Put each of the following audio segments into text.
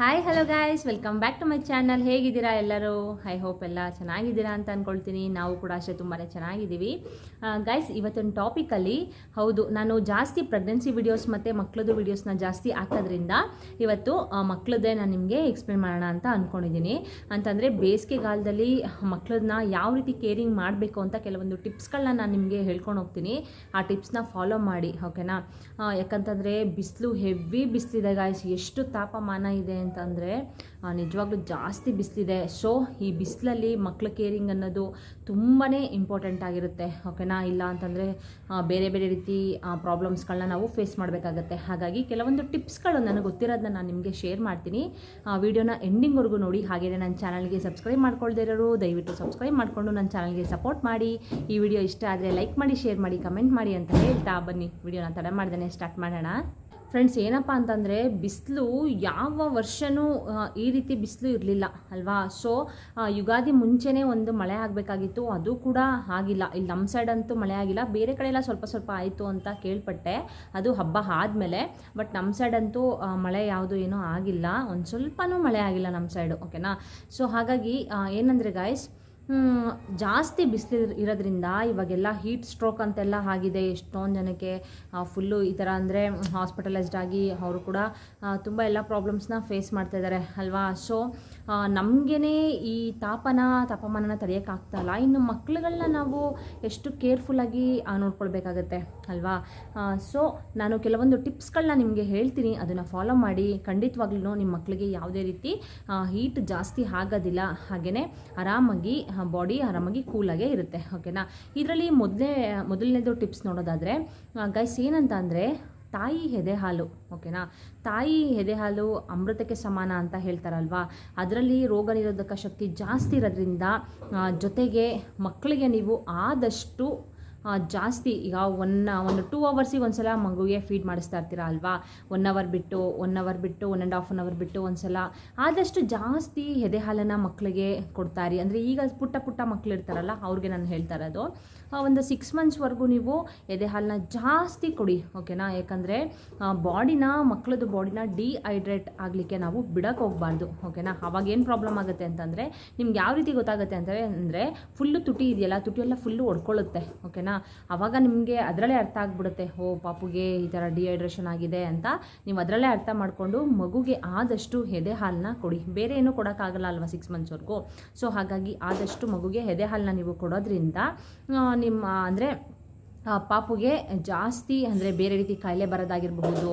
Hi hello guys welcome back to my channel ಹೇಗಿದ್ದೀರಾ ಎಲ್ಲರೂ? I hope ಎಲ್ಲ ಚೆನ್ನಾಗಿದ್ದೀರಾ ಅಂತ ಅಂದ್ಕೊಳ್ತೀನಿ ನಾವು ಕೂಡ ಅಷ್ಟೇ ತುಂಬಾ ಚೆನ್ನಾಗಿದ್ದೀವಿ. ಗಾಯ್ಸ್ ಇವತ್ತಿನ ಟಾಪಿಕಲ್ಲಿ ಹೌದು, ನಾನು ಜಾಸ್ತಿ ಪ್ರೆಗ್ನೆನ್ಸಿ ವಿಡಿಯೋಸ್ ಮತ್ತು ಮಕ್ಕಳದು ವಿಡಿಯೋಸ್ನ ಜಾಸ್ತಿ ಹಾಕೋದ್ರಿಂದ ಇವತ್ತು ಮಕ್ಕಳದ್ದೇ ನಾನು ನಿಮಗೆ ಎಕ್ಸ್ಪ್ಲೇನ್ ಮಾಡೋಣ ಅಂತ ಅಂದ್ಕೊಂಡಿದ್ದೀನಿ ಅಂತಂದರೆ ಬೇಸಿಗೆಗಾಲದಲ್ಲಿ ಮಕ್ಕಳನ್ನ ಯಾವ ರೀತಿ ಕೇರಿಂಗ್ ಮಾಡಬೇಕು ಅಂತ ಕೆಲವೊಂದು ಟಿಪ್ಸ್ಗಳನ್ನ ನಾನು ನಿಮಗೆ ಹೇಳ್ಕೊಂಡು ಹೋಗ್ತೀನಿ. ಆ ಟಿಪ್ಸ್ನ ಫಾಲೋ ಮಾಡಿ ಓಕೆನಾ ಯಾಕಂತಂದರೆ ಬಿಸಿಲು ಹೆವಿ ಬಿಸಿಲಿದೆ ಗಾಯ್ಸ್ ಎಷ್ಟು ತಾಪಮಾನ ಇದೆ ಅಂತಂದರೆ ನಿಜವಾಗ್ಲೂ ಜಾಸ್ತಿ ಬಿಸಿಲಿದೆ. ಸೊ ಈ ಬಿಸಿಲಲ್ಲಿ ಮಕ್ಳ ಕೇರಿಂಗ್ ಅನ್ನೋದು ತುಂಬಾ ಇಂಪಾರ್ಟೆಂಟ್ ಆಗಿರುತ್ತೆ ಓಕೆನಾ ಇಲ್ಲ ಅಂತಂದರೆ ಬೇರೆ ಬೇರೆ ರೀತಿ ಪ್ರಾಬ್ಲಮ್ಸ್ಗಳನ್ನ ನಾವು ಫೇಸ್ ಮಾಡಬೇಕಾಗತ್ತೆ. ಹಾಗಾಗಿ ಕೆಲವೊಂದು ಟಿಪ್ಸ್ಗಳು ನನಗೆ ಗೊತ್ತಿರೋದನ್ನ ನಾನು ನಿಮಗೆ ಶೇರ್ ಮಾಡ್ತೀನಿ. ವಿಡಿಯೋನ ಎಂಡಿಂಗ್ವರೆಗೂ ನೋಡಿ ಹಾಗೆಯೇ ನನ್ನ ಚಾನಲ್ಗೆ ಸಬ್ಸ್ಕ್ರೈಬ್ ಮಾಡ್ಕೊಳ್ದೇ ಇರೋರು, ದಯವಿಟ್ಟು ಸಬ್ಸ್ಕ್ರೈಬ್ ಮಾಡಿಕೊಂಡು ನನ್ನ ಚಾನಲ್ಗೆ ಸಪೋರ್ಟ್ ಮಾಡಿ. ಈ ವಿಡಿಯೋ ಇಷ್ಟ ಆದರೆ ಲೈಕ್ ಮಾಡಿ ಶೇರ್ ಮಾಡಿ ಕಮೆಂಟ್ ಮಾಡಿ ಅಂತ ಹೇಳ್ತಾ ಬನ್ನಿ. ವಿಡಿಯೋನ ತಡ ಮಾಡ್ದೇ ಸ್ಟಾರ್ಟ್ ಮಾಡೋಣ. ಫ್ರೆಂಡ್ಸ್ ಏನಪ್ಪ ಅಂತಂದರೆ ಬಿಸಿಲು ಯಾವ ವರ್ಷವೂ ಈ ರೀತಿ ಬಿಸಿಲು ಇರಲಿಲ್ಲ, ಅಲ್ವಾ? ಸೊ ಯುಗಾದಿ ಮುಂಚೆನೇ ಒಂದು ಮಳೆ ಆಗಬೇಕಾಗಿತ್ತು, ಅದು ಕೂಡ ಆಗಿಲ್ಲ. ಇಲ್ಲಿ ನಮ್ಮ ಸೈಡ್ ಅಂತೂ ಮಳೆ ಆಗಿಲ್ಲ. ಬೇರೆ ಕಡೆ ಎಲ್ಲ ಸ್ವಲ್ಪ ಸ್ವಲ್ಪ ಆಯಿತು ಅಂತ ಕೇಳ್ಪಟ್ಟೆ. ಅದು ಹಬ್ಬ ಆದಮೇಲೆ ಬಟ್ ನಮ್ಮ ಸೈಡ್ ಅಂತೂ ಮಳೆ ಯಾವುದು ಏನೂ ಆಗಿಲ್ಲ. ಒಂದು ಸ್ವಲ್ಪನೂ ಮಳೆ ಆಗಿಲ್ಲ ನಮ್ಮ ಸೈಡು ಓಕೆನಾ ಸೊ ಹಾಗಾಗಿ ಏನಂದರೆ ಗಾಯ್ಸ್ ಜಾಸ್ತಿ ಬಿಸಿಲು ಇರೋದ್ರಿಂದ ಇವಾಗೆಲ್ಲ ಹೀಟ್ ಸ್ಟ್ರೋಕ್ ಅಂತೆಲ್ಲ ಆಗಿದೆ. ಎಷ್ಟೊಂದು ಜನಕ್ಕೆ ಫುಲ್ಲು ಈ ಥರ ಅಂದರೆ ಹಾಸ್ಪಿಟಲೈಸ್ಡ್ ಆಗಿ ಅವರು ಕೂಡ ತುಂಬ ಎಲ್ಲ ಪ್ರಾಬ್ಲಮ್ಸ್ನ ಫೇಸ್ ಮಾಡ್ತಾ ಇದ್ದಾರೆ, ಅಲ್ವಾ? ಸೊ ನಮಗೇ ಈ ತಾಪನ, ತಾಪಮಾನನ ತಡೆಯೋಕ್ಕಾಗ್ತಾಯಿಲ್ಲ ಇನ್ನು ಮಕ್ಳುಗಳನ್ನ ನಾವು ಎಷ್ಟು ಕೇರ್ಫುಲ್ಲಾಗಿ ನೋಡ್ಕೊಳ್ಬೇಕಾಗತ್ತೆ, ಅಲ್ವಾ? ಸೊ ನಾನು ಕೆಲವೊಂದು ಟಿಪ್ಸ್ಗಳನ್ನ ನಿಮಗೆ ಹೇಳ್ತೀನಿ. ಅದನ್ನು ಫಾಲೋ ಮಾಡಿ. ಖಂಡಿತವಾಗ್ಲೂ ನಿಮ್ಮ ಮಕ್ಕಳಿಗೆ ಯಾವುದೇ ರೀತಿ ಹೀಟ್ ಜಾಸ್ತಿ ಆಗೋದಿಲ್ಲ. ಹಾಗೆಯೇ ಆರಾಮಾಗಿ ಬಾಡಿ ಆರಾಮಾಗಿ ಕೂಲಾಗೇ ಇರುತ್ತೆ ಓಕೆನಾ ಇದರಲ್ಲಿ ಮೊದಲೇ, ಮೊದಲನೇದು ಟಿಪ್ಸ್ ನೋಡೋದಾದರೆ ಗೈಸ್ ಏನಂತ ಅಂದರೆ, ತಾಯಿ ಎದೆ ಹಾಲು ಓಕೆನಾ ತಾಯಿ ಎದೆ ಹಾಲು ಅಮೃತಕ್ಕೆ ಸಮಾನ ಅಂತ ಹೇಳ್ತಾರಲ್ವಾ? ಅದರಲ್ಲಿ ರೋಗ ನಿರೋಧಕ ಶಕ್ತಿ ಜಾಸ್ತಿ ಇರೋದ್ರಿಂದ ಜೊತೆಗೆ ಮಕ್ಕಳಿಗೆ ನೀವು ಆದಷ್ಟು ಜಾಸ್ತಿ ಈಗ ಒನ್, ಒಂದು ಟೂ ಅವರ್ಸಿಗೆ ಒಂದು ಸಲ ಮಗುವಿಗೆ ಫೀಡ್ ಮಾಡಿಸ್ತಾ ಇರ್ತೀರಾ ಅಲ್ವಾ? ಒನ್ ಅವರ್ ಬಿಟ್ಟು ಒನ್ ಅವರ್ ಬಿಟ್ಟು one and half an hour ಬಿಟ್ಟು ಒಂದು ಸಲ ಆದಷ್ಟು ಜಾಸ್ತಿ ಎದೆ ಹಾಲನ್ನು ಮಕ್ಕಳಿಗೆ ಕೊಡ್ತಾರಿ ಅಂದರೆ ಈಗ ಪುಟ್ಟ ಪುಟ್ಟ ಮಕ್ಕಳು ಇರ್ತಾರಲ್ಲ, ಅವ್ರಿಗೆ ನಾನು ಹೇಳ್ತಾ ಇರೋದು. ಒಂದು ಸಿಕ್ಸ್ ಮಂತ್ಸ್ವರೆಗೂ ನೀವು ಎದೆ ಹಾಲನ್ನ ಜಾಸ್ತಿ ಕೊಡಿ ಓಕೆನಾ ಯಾಕಂದರೆ ಬಾಡಿನ ಮಕ್ಕಳದ್ದು ಬಾಡಿನ ಡಿಹೈಡ್ರೇಟ್ ಆಗಲಿಕ್ಕೆ ನಾವು ಬಿಡೋಕೆ ಹೋಗಬಾರ್ದು ಓಕೆನಾ ಅವಾಗ ಏನು ಪ್ರಾಬ್ಲಮ್ ಆಗುತ್ತೆ ಅಂತಂದರೆ, ನಿಮ್ಗೆ ಯಾವ ರೀತಿ ಗೊತ್ತಾಗುತ್ತೆ ಅಂತಂದರೆ, ಅಂದರೆ ಫುಲ್ಲು ತುಟಿ ಇದೆಯಲ್ಲ ತುಟಿ ಎಲ್ಲ ಫುಲ್ಲು ಒಡ್ಕೊಳ್ಳುತ್ತೆ ಓಕೆನಾ ಅವಾಗ ನಿಮಗೆ ಅದರಲ್ಲೇ ಅರ್ಥ ಆಗ್ಬಿಡುತ್ತೆ, ಓ, ಪಾಪುಗೆ ಈ ಥರ ಡಿಹೈಡ್ರೇಷನ್ ಆಗಿದೆ ಅಂತ. ನೀವು ಅದರಲ್ಲೇ ಅರ್ಥ ಮಾಡಿಕೊಂಡು ಮಗುಗೆ ಆದಷ್ಟು ಎದೆ ಹಾಲನ್ನ ಕೊಡಿ. ಬೇರೆ ಏನೂ ಕೊಡೋಕ್ಕಾಗಲ್ಲ ಅಲ್ವಾ ಸಿಕ್ಸ್ ಮಂತ್ಸ್ವರೆಗೂ ಸೊ ಹಾಗಾಗಿ ಆದಷ್ಟು ಮಗುಗೆ ಎದೆ ಹಾಲನ್ನ ನೀವು ಕೊಡೋದ್ರಿಂದ ನಿಮ್ಮ, ಅಂದರೆ ಪಾಪುಗೆ ಜಾಸ್ತಿ ಅಂದರೆ ಬೇರೆ ರೀತಿ ಕಾಯಿಲೆ ಬರೋದಾಗಿರಬಹುದು,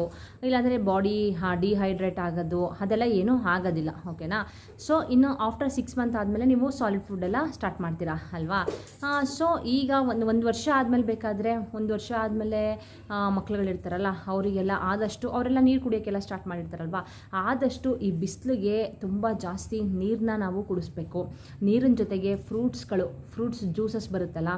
ಇಲ್ಲಾಂದರೆ ಬಾಡಿ ಡಿಹೈಡ್ರೇಟ್ ಆಗೋದು, ಅದೆಲ್ಲ ಏನೂ ಆಗೋದಿಲ್ಲ ಓಕೆನಾ ಸೊ ಇನ್ನು ಆಫ್ಟರ್ ಸಿಕ್ಸ್ ಮಂತ್ ಆದಮೇಲೆ ನೀವು ಸಾಲಿಡ್ ಫುಡ್ಡೆಲ್ಲ ಸ್ಟಾರ್ಟ್ ಮಾಡ್ತೀರಾ, ಅಲ್ವಾ? ಸೊ ಈಗ ಒಂದು ಒಂದು ವರ್ಷ ಆದಮೇಲೆ ಬೇಕಾದರೆ, ಒಂದು ವರ್ಷ ಆದಮೇಲೆ ಮಕ್ಳುಗಳಿರ್ತಾರಲ್ಲ, ಅವರಿಗೆಲ್ಲ ಆದಷ್ಟು ಅವರೆಲ್ಲ ನೀರು ಕುಡಿಯೋಕ್ಕೆಲ್ಲ ಸ್ಟಾರ್ಟ್ ಮಾಡಿರ್ತಾರಲ್ವಾ? ಆದಷ್ಟು ಈ ಬಿಸಿಲಿಗೆ ತುಂಬ ಜಾಸ್ತಿ ನೀರನ್ನ ನಾವು ಕುಡಿಸ್ಬೇಕು. ನೀರಿನ ಜೊತೆಗೆ ಫ್ರೂಟ್ಸ್ಗಳು ಫ್ರೂಟ್ಸ್ ಜ್ಯೂಸಸ್ ಬರುತ್ತಲ್ಲ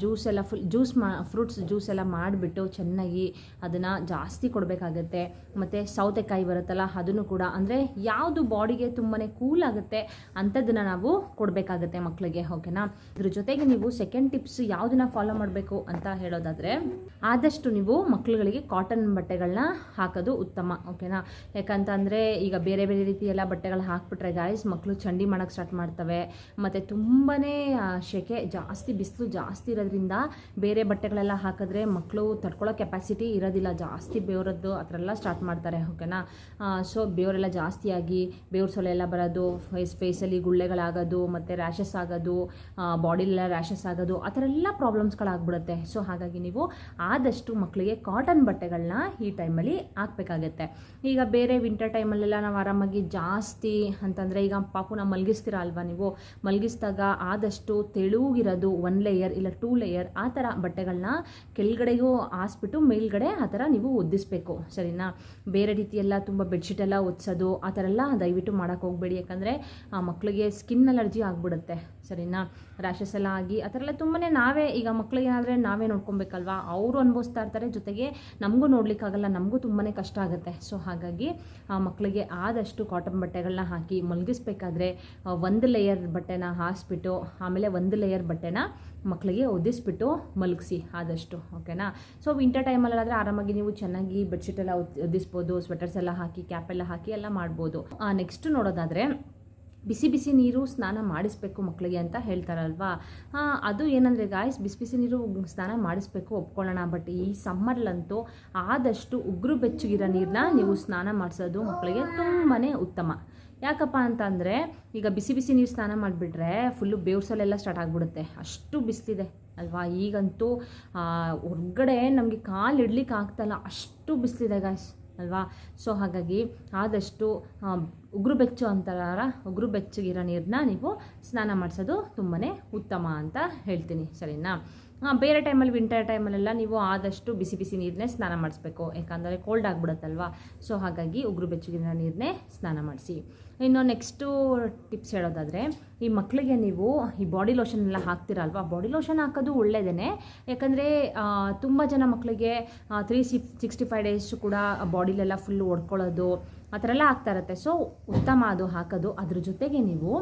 ಜ್ಯೂಸ್ ಎಲ್ಲ ಫುಲ್ ಜ್ಯೂಸ್ ಮಾ ಫ್ರೂಟ್ಸ್ ಜ್ಯೂಸ್ ಎಲ್ಲ ಮಾಡಿಬಿಟ್ಟು ಚೆನ್ನಾಗಿ ಅದನ್ನು ಜಾಸ್ತಿ ಕೊಡಬೇಕಾಗತ್ತೆ. ಮತ್ತು ಸೌತೆಕಾಯಿ ಬರುತ್ತಲ್ಲ, ಅದನ್ನು ಕೂಡ. ಅಂದರೆ ಯಾವುದು ಬಾಡಿಗೆ ತುಂಬಾ ಕೂಲ್ ಆಗುತ್ತೆ ಅಂಥದ್ದನ್ನು ನಾವು ಕೊಡಬೇಕಾಗತ್ತೆ ಮಕ್ಕಳಿಗೆ ಓಕೆನಾ? ಇದ್ರ ಜೊತೆಗೆ ನೀವು ಸೆಕೆಂಡ್ ಟಿಪ್ಸ್ ಯಾವುದನ್ನ ಫಾಲೋ ಮಾಡಬೇಕು ಅಂತ ಹೇಳೋದಾದರೆ, ಆದಷ್ಟು ನೀವು ಮಕ್ಕಳುಗಳಿಗೆ ಕಾಟನ್ ಬಟ್ಟೆಗಳನ್ನ ಹಾಕೋದು ಉತ್ತಮ, ಓಕೆನಾ? ಯಾಕಂತಂದರೆ ಈಗ ಬೇರೆ ಬೇರೆ ರೀತಿಯೆಲ್ಲ ಬಟ್ಟೆಗಳು ಹಾಕ್ಬಿಟ್ರೆ ಗಾಯ್ಸ್ ಮಕ್ಕಳು ಚಂಡಿ ಮಾಡೋಕ್ಕೆ ಸ್ಟಾರ್ಟ್ ಮಾಡ್ತವೆ. ಮತ್ತು ತುಂಬಾ ಶೆಕೆ ಜಾಸ್ತಿ, ಬಿಸಿಲು ಜಾಸ್ತಿ ಇರೋದ್ರಿಂದ ಬೇರೆ ಬಟ್ಟೆಗಳೆಲ್ಲ ಹಾಕಿದ್ರೆ ಮಕ್ಕಳು ತಡ್ಕೊಳ್ಳೋ ಕೆಪಾಸಿಟಿ ಇರೋದಿಲ್ಲ. ಜಾಸ್ತಿ ಬೇವರದ್ದು ಆ ಥರ ಸ್ಟಾರ್ಟ್ ಮಾಡ್ತಾರೆ, ಓಕೆನಾ? ಸೊ ಬೇವರೆಲ್ಲ ಜಾಸ್ತಿಯಾಗಿ ಬೇವ್ರ ಸೊಲೆ ಎಲ್ಲ ಬರೋದು, ಫೇಸ್, ಫೇಸಲ್ಲಿ ಗುಳ್ಳೆಗಳಾಗೋದು, ಮತ್ತು ರ್ಯಾಷಸ್ ಆಗೋದು ಬಾಡಿಲೆಲ್ಲ ರ್ಯಾಷಸ್ ಆಗೋದು, ಆ ಥರ ಎಲ್ಲ ಪ್ರಾಬ್ಲಮ್ಸ್ಗಳಾಗ್ಬಿಡುತ್ತೆ. ಸೊ ಹಾಗಾಗಿ ನೀವು ಆದಷ್ಟು ಮಕ್ಕಳಿಗೆ ಕಾಟನ್ ಬಟ್ಟೆಗಳನ್ನ ಈ ಟೈಮಲ್ಲಿ ಹಾಕಬೇಕಾಗತ್ತೆ. ಈಗ ಬೇರೆ ವಿಂಟರ್ ಟೈಮಲ್ಲೆಲ್ಲ ನಾವು ಆರಾಮಾಗಿ ಜಾಸ್ತಿ ಅಂತಂದರೆ ಈಗ ಪಾಪುನ ಮಲಗಿಸ್ತೀರ ಅಲ್ವಾ ನೀವು? ಮಲಗಿಸಿದಾಗ ಆದಷ್ಟು ತೆಳುಗಿರೋದು, ಒನ್ ಲೇಯರ್ ಇಲ್ಲ ಟೂ ಲೇಯರ್ ಆ ಥರ ಬಟ್ಟೆಗಳನ್ನ ಕೆಳಗಡೆಗೂ ಹಾಸ್ಬಿಟ್ಟು ಮೇಲ್ಗಡೆ ಆ ಥರ ನೀವು ಒದ್ದಿಸ್ಬೇಕು ಸರಿನಾ? ಬೇರೆ ರೀತಿಯೆಲ್ಲ ತುಂಬ ಬೆಡ್ಶೀಟ್ ಎಲ್ಲ ಒದಿಸೋದು ಆ ಥರ ಎಲ್ಲ ದಯವಿಟ್ಟು ಮಾಡೋಕ್ಕೆ ಹೋಗಬೇಡಿ. ಯಾಕಂದರೆ, ಆ ಮಕ್ಕಳಿಗೆ ಸ್ಕಿನ್ ಅಲರ್ಜಿ ಆಗಿಬಿಡುತ್ತೆ, ಸರಿನಾ? ರ್ಯಾಷಸ್ ಎಲ್ಲ ಆಗಿ, ಆ ಥರ ಎಲ್ಲ ತುಂಬನೇ ನಾವೇ, ಈಗ ಮಕ್ಕಳಿಗೆ ನಾವೇ ನೋಡ್ಕೊಬೇಕಲ್ವಾ? ಅವರು ಅನುಭವಿಸ್ತಾ ಇರ್ತಾರೆ, ಜೊತೆಗೆ ನಮಗೂ ನೋಡ್ಲಿಕ್ಕಾಗಲ್ಲ, ನಮಗೂ ತುಂಬಾ ಕಷ್ಟ ಆಗುತ್ತೆ. ಸೊ, ಹಾಗಾಗಿ, ಆ ಮಕ್ಕಳಿಗೆ ಆದಷ್ಟು ಕಾಟನ್ ಬಟ್ಟೆಗಳನ್ನ ಹಾಕಿ, ಮಲಗಿಸ್ಬೇಕಾದ್ರೆ ಒಂದು ಲೇಯರ್ ಬಟ್ಟೆನ ಹಾಸ್ಬಿಟ್ಟು ಆಮೇಲೆ ಒಂದು ಲೇಯರ್ ಬಟ್ಟೆನ ಮಕ್ಕಳಿಗೆ ಒದಿಸ್ಬಿಟ್ಟು ಮಲಗಿಸಿ. ಆದಷ್ಟು ಓಕೆನಾ ಸೊ ವಿಂಟರ್ ಟೈಮಲ್ಲಾದರೆ ಆರಾಮಾಗಿ ನೀವು ಚೆನ್ನಾಗಿ ಬೆಡ್ಶೀಟ್ ಎಲ್ಲ ಒದ್- ಒದಿಸ್ಬೋದು ಸ್ವೆಟರ್ಸ್ ಎಲ್ಲ ಹಾಕಿ ಕ್ಯಾಪ್ ಎಲ್ಲ ಹಾಕಿ ಎಲ್ಲ ಮಾಡ್ಬೋದು. ನೆಕ್ಸ್ಟ್ ನೋಡೋದಾದರೆ ಬಿಸಿ ಬಿಸಿ ನೀರು ಸ್ನಾನ ಮಾಡಿಸ್ಬೇಕು ಮಕ್ಕಳಿಗೆ ಅಂತ ಹೇಳ್ತಾರಲ್ವಾ? ಹಾಂ ಅದು ಏನಂದರೆ ಗಾಯ್ಸ್ ಬಿಸಿ ಬಿಸಿ ನೀರು ಸ್ನಾನ ಮಾಡಿಸ್ಬೇಕು, ಒಪ್ಕೊಳ್ಳೋಣ. ಬಟ್ ಈ ಸಮ್ಮರ್ಲಂತೂ ಆದಷ್ಟು ಉಗ್ರು ಬೆಚ್ಚಗಿರೋ ನೀರನ್ನ ನೀವು ಸ್ನಾನ ಮಾಡಿಸೋದು ಮಕ್ಕಳಿಗೆ ತುಂಬಾ ಉತ್ತಮ. ಯಾಕಪ್ಪ ಅಂತಂದರೆ ಈಗ ಬಿಸಿ ಬಿಸಿ ನೀರು ಸ್ನಾನ ಮಾಡಿಬಿಟ್ರೆ ಫುಲ್ಲು ಬೇವ್ಸಲೆಲ್ಲ ಸ್ಟಾರ್ಟ್ ಆಗಿಬಿಡುತ್ತೆ. ಅಷ್ಟು ಬಿಸಿಲಿದೆ. ಅಲ್ವಾ? ಈಗಂತೂ ಹೊರ್ಗಡೆ ನಮಗೆ ಕಾಲು ಇಡ್ಲಿಕ್ಕೆ ಆಗ್ತಾಯಿಲ್ಲ ಅಷ್ಟು ಬಿಸಿಲಿದೆ ಗಾಯ್ಸ್ ಅಲ್ವಾ? ಸೊ ಹಾಗಾಗಿ ಆದಷ್ಟು ಉಗುರು ಬೆಚ್ಚು ಅಂತಾರ ಉಗುರು ಬೆಚ್ಚಗಿರೋ ನೀರನ್ನ ನೀವು ಸ್ನಾನ ಮಾಡಿಸೋದು ತುಂಬಾ ಉತ್ತಮ ಅಂತ ಹೇಳ್ತೀನಿ, ಸರಿನಾ? ಬೇರೆ ಟೈಮಲ್ಲಿ ವಿಂಟರ್ ಟೈಮಲ್ಲೆಲ್ಲ ನೀವು ಆದಷ್ಟು ಬಿಸಿ ಬಿಸಿ ನೀರನ್ನೇ ಸ್ನಾನ ಮಾಡಿಸ್ಬೇಕು. ಯಾಕಂದರೆ ಕೋಲ್ಡ್ ಆಗಿಬಿಡುತ್ತಲ್ವ? ಸೊ ಹಾಗಾಗಿ ಉಗುರು ಬೆಚ್ಚಗಿನ ನೀರನ್ನೇ ಸ್ನಾನ ಮಾಡಿಸಿ. ಇನ್ನು ನೆಕ್ಸ್ಟು ಟಿಪ್ಸ್ ಹೇಳೋದಾದರೆ, ಈ ಮಕ್ಕಳಿಗೆ ನೀವು ಈ ಬಾಡಿ ಲೋಷನ್ ಎಲ್ಲ ಹಾಕ್ತಿರಲ್ವ? ಬಾಡಿ ಲೋಷನ್ ಹಾಕೋದು ಒಳ್ಳೆಯದೇ ಯಾಕಂದರೆ ತುಂಬ ಜನ ಮಕ್ಕಳಿಗೆ ತ್ರೀ ಸಿಕ್ ಸಿಕ್ಸ್ಟಿ ಫೈವ್ ಡೇಸ್ ಕೂಡ ಬಾಡಿಲೆಲ್ಲ ಫುಲ್ಲು ಒಡ್ಕೊಳ್ಳೋದು, ಆ ಥರ ಎಲ್ಲ ಆಗ್ತಾ ಇರುತ್ತೆ. ಸೊ ಉತ್ತಮ ಅದು ಹಾಕೋದು. ಅದ್ರ ಜೊತೆಗೆ ನೀವು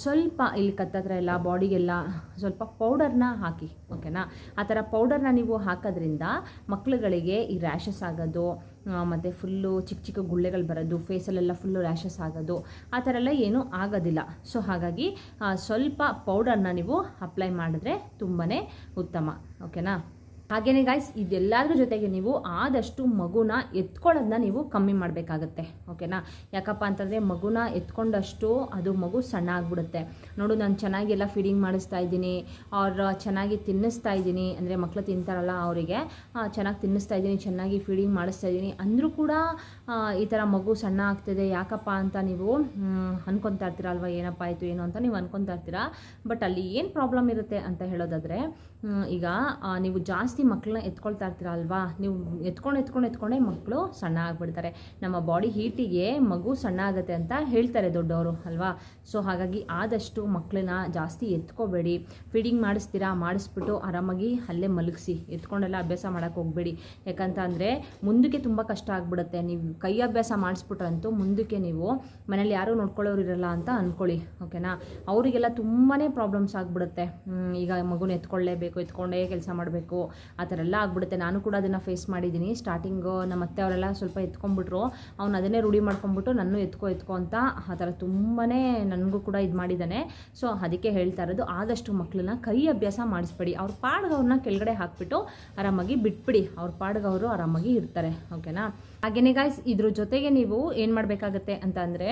ಸ್ವಲ್ಪ ಇಲ್ಲಿ ಕತ್ತತ್ರ ಎಲ್ಲ, ಬಾಡಿಗೆಲ್ಲ ಸ್ವಲ್ಪ ಪೌಡರ್ನ ಹಾಕಿ ಓಕೆನಾ ಆ ಥರ ಪೌಡರ್ನ ನೀವು ಹಾಕೋದ್ರಿಂದ ಮಕ್ಕಳುಗಳಿಗೆ ಈ ರ್ಯಾಷಸ್ ಆಗೋದು ಮತ್ತು ಫುಲ್ಲು ಚಿಕ್ಕ ಚಿಕ್ಕ ಗುಳ್ಳೆಗಳು ಬರೋದು ಫೇಸಲ್ಲೆಲ್ಲ ಫುಲ್ಲು ರ್ಯಾಷಸ್ ಆಗೋದು, ಆ ಥರ ಎಲ್ಲ ಏನೂ ಆಗೋದಿಲ್ಲ. ಸೊ ಹಾಗಾಗಿ ಸ್ವಲ್ಪ ಪೌಡರ್ನ ನೀವು ಅಪ್ಲೈ ಮಾಡಿದ್ರೆ ತುಂಬಾ ಉತ್ತಮ ಓಕೆನಾ ಹಾಗೇನೆ ಗಾಯ್ಸ್ ಇದೆಲ್ಲದ್ರ ಜೊತೆಗೆ ನೀವು ಆದಷ್ಟು ಮಗುನ ಎತ್ಕೊಳ್ಳೋದನ್ನ ನೀವು ಕಮ್ಮಿ ಮಾಡಬೇಕಾಗತ್ತೆ ಓಕೆನಾ ಯಾಕಪ್ಪ ಅಂತಂದರೆ ಮಗುನ ಎತ್ಕೊಂಡಷ್ಟು ಅದು ಮಗು ಸಣ್ಣ ಆಗ್ಬಿಡುತ್ತೆ ನೋಡು, ನಾನು ಚೆನ್ನಾಗಿ ಎಲ್ಲ ಫೀಡಿಂಗ್ ಮಾಡಿಸ್ತಾ ಇದ್ದೀನಿ, ಅವ್ರ ಚೆನ್ನಾಗಿ ತಿನ್ನಿಸ್ತಾ ಇದ್ದೀನಿ, ಅಂದರೆ ಮಕ್ಕಳು ತಿಂತಾರಲ್ಲ ಅವರಿಗೆ ಚೆನ್ನಾಗಿ ತಿನ್ನಿಸ್ತಾ ಇದ್ದೀನಿ, ಚೆನ್ನಾಗಿ ಫೀಡಿಂಗ್ ಮಾಡಿಸ್ತಾ ಇದ್ದೀನಿ, ಅಂದರೂ ಕೂಡ ಈ ಥರ ಮಗು ಸಣ್ಣ ಆಗ್ತಿದೆ ಯಾಕಪ್ಪ ಅಂತ ನೀವು ಅನ್ಕೊತಾ ಇರ್ತೀರಾ ಇರ್ತೀರಲ್ವ, ಏನಪ್ಪ ಆಯಿತು, ಏನು ಅಂತ ನೀವು ಅನ್ಕೊತಾ ಇರ್ತೀರಾ? ಬಟ್ ಅಲ್ಲಿ ಏನು ಪ್ರಾಬ್ಲಮ್ ಇರುತ್ತೆ ಅಂತ ಹೇಳೋದಾದರೆ ಈಗ ನೀವು ಜಾಸ್ತಿ ಮಕ್ಕಳನ್ನ ಎತ್ಕೊಳ್ತಾ ಇರ್ತೀರ ಅಲ್ವಾ? ನೀವು ಎತ್ಕೊಂಡು ಎತ್ಕೊಂಡು ಎತ್ಕೊಂಡೆ ಮಕ್ಕಳು ಸಣ್ಣ ಆಗಿಬಿಡ್ತಾರೆ. ನಮ್ಮ ಬಾಡಿ ಹೀಟಿಗೆ ಮಗು ಸಣ್ಣ ಆಗುತ್ತೆ ಅಂತ ಹೇಳ್ತಾರೆ ದೊಡ್ಡವರು ಅಲ್ವಾ? ಸೊ ಹಾಗಾಗಿ ಆದಷ್ಟು ಮಕ್ಕಳನ್ನ ಜಾಸ್ತಿ ಎತ್ಕೋಬೇಡಿ. ಫೀಡಿಂಗ್ ಮಾಡಿಸ್ತೀರಾ? ಮಾಡಿಸ್ಬಿಟ್ಟು ಆರಾಮಾಗಿ ಅಲ್ಲೇ ಮಲಗಿಸಿ. ಎತ್ಕೊಂಡೆಲ್ಲ ಅಭ್ಯಾಸ ಮಾಡೋಕ್ಕೆ ಹೋಗಬೇಡಿ. ಯಾಕಂತ ಅಂದರೆ ಮುಂದಕ್ಕೆ ತುಂಬ ಕಷ್ಟ ಆಗ್ಬಿಡುತ್ತೆ. ನೀವು ಕೈ ಅಭ್ಯಾಸ ಮಾಡಿಸ್ಬಿಟ್ರಂತೂ ಮುಂದಕ್ಕೆ ನೀವು ಮನೇಲಿ ಯಾರೂ ನೋಡ್ಕೊಳ್ಳೋರು ಇರಲ್ಲ ಅಂತ ಅಂದ್ಕೊಳ್ಳಿ ಓಕೆನಾ ಅವರಿಗೆಲ್ಲ ತುಂಬಾ ಪ್ರಾಬ್ಲಮ್ಸ್ ಆಗಿಬಿಡುತ್ತೆ. ಈಗ ಮಗುನ ಎತ್ಕೊಳ್ಳೇಬೇಕು ಎತ್ಕೊಂಡೇ ಕೆಲಸ ಮಾಡಬೇಕು. ಆ ಥರ ಎಲ್ಲ ಆಗ್ಬಿಡುತ್ತೆ. ನಾನು ಕೂಡ ಅದನ್ನು ಫೇಸ್ ಮಾಡಿದ್ದೀನಿ. ಸ್ಟಾರ್ಟಿಂಗು ನಮ್ಮ ಅತ್ತೆ ಅವರೆಲ್ಲ ಸ್ವಲ್ಪ ಎತ್ಕೊಂಡ್ಬಿಟ್ರು. ಅವ್ನು ಅದನ್ನೇ ರೂಢಿ ಮಾಡ್ಕೊಂಡ್ಬಿಟ್ಟು ನಾನು ಎತ್ಕೊ ಎತ್ಕೊ ಅಂತ ಆ ಥರ ತುಂಬಾ ನನಗೂ ಕೂಡ ಇದು ಮಾಡಿದ್ದಾನೆ. ಸೊ ಅದಕ್ಕೆ ಹೇಳ್ತಾ ಇರೋದು, ಆದಷ್ಟು ಮಕ್ಕಳನ್ನ ಕೈ ಅಭ್ಯಾಸ ಮಾಡಿಸ್ಬೇಡಿ. ಅವ್ರ ಪಾಡ್ಗೆ ಅವ್ರನ್ನ ಕೆಳಗಡೆ ಹಾಕ್ಬಿಟ್ಟು ಆರಾಮಾಗಿ ಬಿಟ್ಬಿಡಿ. ಅವ್ರ ಪಾಡ್ಗೆ ಅವರು ಆರಾಮಾಗಿ ಇರ್ತಾರೆ. ಓಕೆನಾ? ಹಾಗೇನೆ ಗಾಯ್ಸ್ ಇದ್ರ ಜೊತೆಗೆ ನೀವು ಏನು ಮಾಡಬೇಕಾಗತ್ತೆ ಅಂತ ಅಂದರೆ,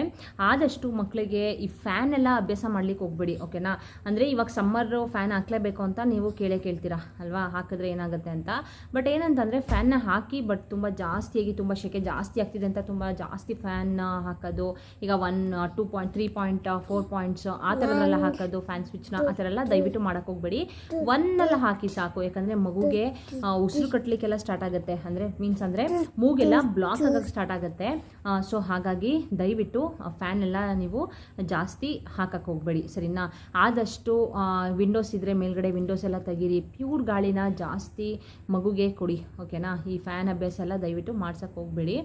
ಆದಷ್ಟು ಮಕ್ಕಳಿಗೆ ಈ ಫ್ಯಾನ್ ಎಲ್ಲ ಅಭ್ಯಾಸ ಮಾಡ್ಲಿಕ್ಕೆ ಹೋಗ್ಬೇಡಿ. ಓಕೆನಾ? ಅಂದರೆ ಇವಾಗ ಸಮ್ಮರು ಫ್ಯಾನ್ ಹಾಕ್ಲೇಬೇಕು ಅಂತ ನೀವು ಕೇಳೇ ಕೇಳ್ತೀರಾ? ಅಲ್ವಾ? ಹಾಕಿದ್ರೆ ಏನಾಗುತ್ತೆ ಅಂತ. ಬಟ್ ಏನಂತಂದರೆ ಫ್ಯಾನ್ನ ಹಾಕಿ ಬಟ್ ತುಂಬ ಜಾಸ್ತಿಯಾಗಿ ತುಂಬ ಶೆಕೆ ಜಾಸ್ತಿ ಆಗ್ತಿದೆ ಅಂತ ತುಂಬ ಜಾಸ್ತಿ ಫ್ಯಾನ್ ಹಾಕೋದು. ಈಗ one two point three point four points ಆ ಥರದೆಲ್ಲ ಹಾಕೋದು ಫ್ಯಾನ್ ಸ್ವಿಚ್ನ ಆ ಥರ ಎಲ್ಲ ದಯವಿಟ್ಟು ಮಾಡೋಕೆ ಹೋಗ್ಬೇಡಿ. ಒನ್ನೆಲ್ಲ ಹಾಕಿ ಸಾಕು ಯಾಕಂದರೆ ಮಗುಗೆ ಉಸಿರು ಕಟ್ಟಲಿಕ್ಕೆಲ್ಲ ಸ್ಟಾರ್ಟ್ ಆಗುತ್ತೆ. ಅಂದರೆ ಮೀನ್ಸ್ ಅಂದರೆ ಮೂಗೆಲ್ಲ ಬ್ಲಾಕ್ ಆಗೋಕ್ಕೆ ಸ್ಟಾರ್ಟ್ ಆಗುತ್ತೆ. ಸೊ ಹಾಗಾಗಿ ದಯವಿಟ್ಟು ಫ್ಯಾನ್ ಎಲ್ಲ ನೀವು ಜಾಸ್ತಿ ಹಾಕಕ್ಕೆ ಹೋಗಬೇಡಿ ಸರಿನಾ? ಆದಷ್ಟು ವಿಂಡೋಸ್ ಇದ್ದರೆ ಮೇಲ್ಗಡೆ ವಿಂಡೋಸ್ ಎಲ್ಲ ತೆಗೀರಿ. ಪ್ಯೂರ್ ಗಾಳಿನ ಜಾಸ್ತಿ ಮಗುಗೆ ಕೊಡಿ ಓಕೆನಾ ಈ ಫ್ಯಾನ್ ಅಭ್ಯಾಸ ಎಲ್ಲ ದಯವಿಟ್ಟು ಮಾಡ್ಸೋಕ್ಕೆ ಹೋಗಬೇಡಿ.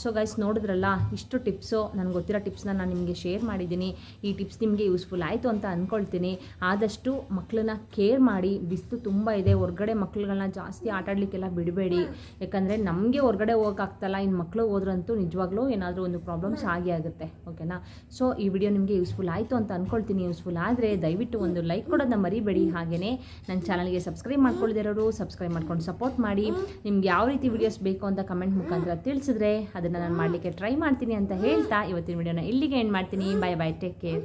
ಸೊ ಗೈಸ್ ನೋಡಿದ್ರಲ್ಲ, ಇಷ್ಟು ಟಿಪ್ಸು ನನಗೆ ಗೊತ್ತಿರೋ ಟಿಪ್ಸ್ನ ನಾನು ನಿಮಗೆ ಶೇರ್ ಮಾಡಿದ್ದೀನಿ. ಈ ಟಿಪ್ಸ್ ನಿಮಗೆ ಯೂಸ್ಫುಲ್ ಆಯಿತು ಅಂತ ಅಂದ್ಕೊಳ್ತೀನಿ ಆದಷ್ಟು ಮಕ್ಕಳನ್ನ ಕೇರ್ ಮಾಡಿ ಬಿಸ್ತು ತುಂಬ ಇದೆ, ಹೊರ್ಗಡೆ ಮಕ್ಕಳುಗಳನ್ನ ಜಾಸ್ತಿ ಆಟಾಡಲಿಕ್ಕೆಲ್ಲ ಬಿಡಬೇಡಿ. ಯಾಕಂದರೆ ನಮಗೆ ಹೊರ್ಗಡೆ ಹೋಗೋಕ್ಕಾಗ್ತಲ್ಲ ಇನ್ನು ಮಕ್ಕಳು ಹೋದ್ರಂತೂ ನಿಜವಾಗ್ಲೂ ಏನಾದರೂ ಒಂದು ಪ್ರಾಬ್ಲಮ್ಸ್ ಆಗಿ ಆಗುತ್ತೆ ಓಕೆನಾ ಸೊ ಈ ವಿಡಿಯೋ ನಿಮಗೆ ಯೂಸ್ಫುಲ್ ಆಯಿತು ಅಂತ ಅಂದ್ಕೊಳ್ತೀನಿ ಯೂಸ್ಫುಲ್ ಆದರೆ ದಯವಿಟ್ಟು ಒಂದು ಲೈಕ್ ಕೊಡೋದನ್ನ ಮರಿಬೇಡಿ. ಹಾಗೆಯೇ ನನ್ನ ಚಾನಲ್ಗೆ ಸಬ್ಸ್ಕ್ರೈಬ್ ಮಾಡ್ಕೊಳ್ದಿರೋರು ಸಬ್ಸ್ಕ್ರೈಬ್ ಮಾಡ್ಕೊಂಡು ಸಪೋರ್ಟ್ ಮಾಡಿ. ನಿಮ್ಗೆ ಯಾವ ರೀತಿ ವಿಡಿಯೋಸ್ ಬೇಕು ಅಂತ ಕಮೆಂಟ್ ಮುಖಾಂತರ ತಿಳಿಸಿದ್ರೆ ಅದನ್ನು ನಾನು ಮಾಡಲಿಕ್ಕೆ ಟ್ರೈ ಮಾಡ್ತೀನಿ ಅಂತ ಹೇಳ್ತಾ. ಇವತ್ತಿನ ವಿಡಿಯೋನ ಇಲ್ಲಿಗೆ ಎಂಡ್ ಮಾಡ್ತೀನಿ. ಬಾಯ್ ಬಾಯ್ ಟೇಕ್ ಕೇರ್